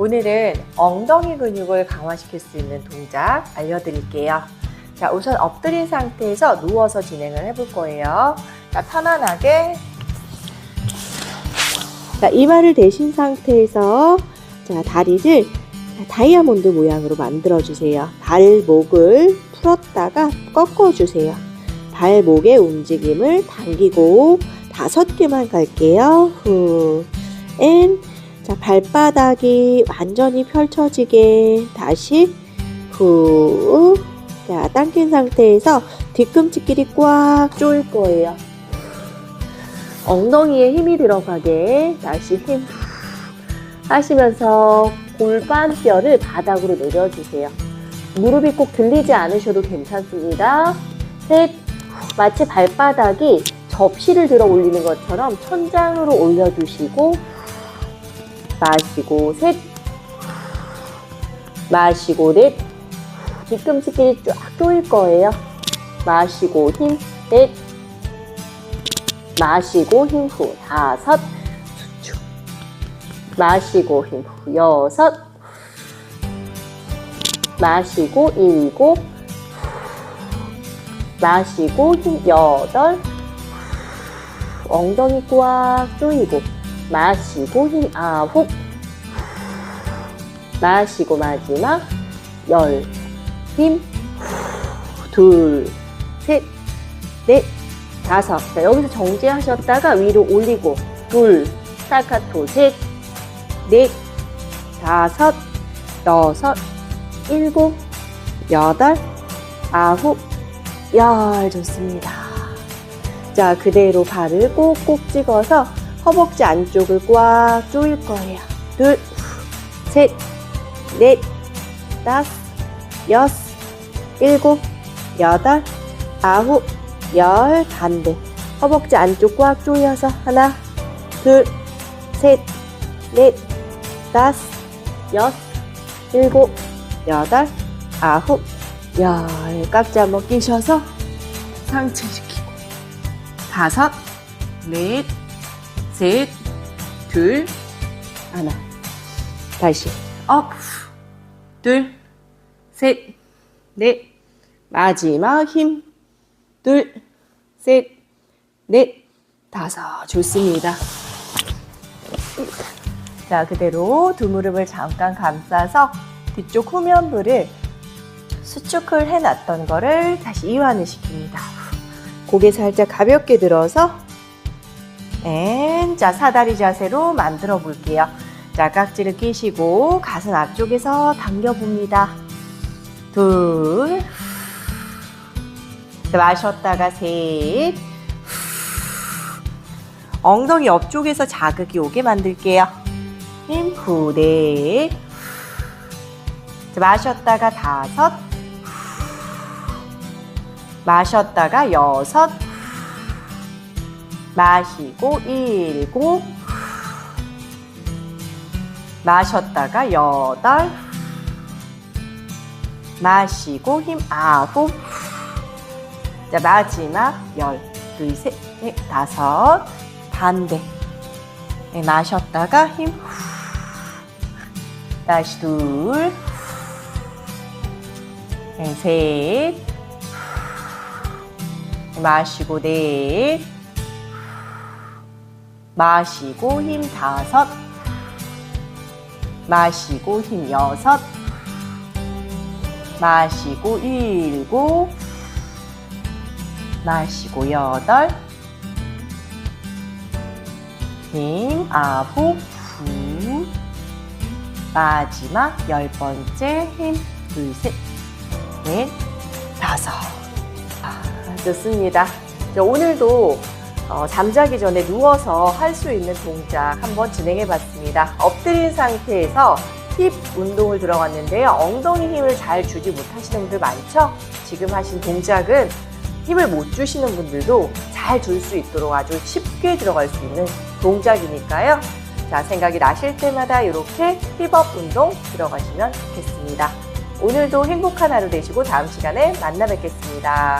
오늘은 엉덩이 근육을 강화시킬 수 있는 동작 알려드릴게요. 자, 우선 엎드린 상태에서 누워서 진행을 해볼 거예요. 자, 편안하게. 자, 이마를 대신 상태에서 자, 다리를 자, 다이아몬드 모양으로 만들어주세요. 발목을 풀었다가 꺾어주세요. 발목의 움직임을 당기고 다섯 개만 갈게요. 후, 앤. 자, 발바닥이 완전히 펼쳐지게 다시 후. 자, 당긴 상태에서 뒤꿈치끼리 꽉 조일 거예요. 엉덩이에 힘이 들어가게 다시 힘 하시면서 골반뼈를 바닥으로 내려주세요. 무릎이 꼭 들리지 않으셔도 괜찮습니다. 셋, 마치 발바닥이 접시를 들어 올리는 것처럼 천장으로 올려주시고 마시고 셋. 마시고 넷. 뒤꿈치끼리 쫙 조일 거예요. 마시고 힘. 넷. 마시고 힘 후 다섯. 마시고 힘 후 여섯. 마시고 일곱. 마시고 힘 여덟. 엉덩이 꽉 조이고 마시고 힘 아홉 마시고 마지막 열. 힘. 둘, 셋, 넷, 다섯. 자, 여기서 정지하셨다가 위로 올리고 둘, 스타카토 셋, 넷, 다섯, 여섯, 일곱, 여덟, 아홉, 열. 좋습니다. 자, 그대로 발을 꼭꼭 찍어서 허벅지 안쪽을 꽉 조일 거예요. 둘, 셋, 넷, 다섯, 여섯, 일곱, 여덟, 아홉, 열 반대. 허벅지 안쪽 꽉 조여서 하나, 둘, 셋, 넷, 다섯, 여섯, 일곱, 여덟, 아홉, 열. 깍지 한번 끼셔서 상체시키고 다섯, 넷, 셋, 둘, 하나. 다시 업, 둘, 셋, 넷, 마지막 힘, 둘, 셋, 넷, 다섯. 좋습니다. 자, 그대로 두 무릎을 잠깐 감싸서 뒤쪽 후면부를 수축을 해놨던 거를 다시 이완을 시킵니다. 고개 살짝 가볍게 들어서 앤, 자, 사다리 자세로 만들어 볼게요. 자, 깍지를 끼시고 가슴 앞쪽에서 당겨봅니다. 둘, 자, 마셨다가 셋, 엉덩이 옆쪽에서 자극이 오게 만들게요. 힘, 후, 넷, 자, 마셨다가 다섯, 마셨다가 여섯, 마시고 일곱, 마셨다가 여덟, 마시고 힘 아홉, 자 마지막 열, 둘, 셋, 넷, 다섯, 반대. 네, 마셨다가 힘. 후. 다시 둘, 네, 셋, 마시고 넷, 마시고 힘 다섯, 마시고 힘 여섯, 마시고 일곱, 마시고 여덟, 힘 아홉, 후, 마지막 열 번째 힘 둘, 셋, 넷, 다섯. 아, 좋습니다. 자, 오늘도 어, 잠자기 전에 누워서 할 수 있는 동작 한번 진행해 봤습니다. 엎드린 상태에서 힙 운동을 들어갔는데요. 엉덩이 힘을 잘 주지 못하시는 분들 많죠? 지금 하신 동작은 힘을 못 주시는 분들도 잘 줄 수 있도록 아주 쉽게 들어갈 수 있는 동작이니까요. 자, 생각이 나실 때마다 이렇게 힙업 운동 들어가시면 좋겠습니다. 오늘도 행복한 하루 되시고 다음 시간에 만나 뵙겠습니다.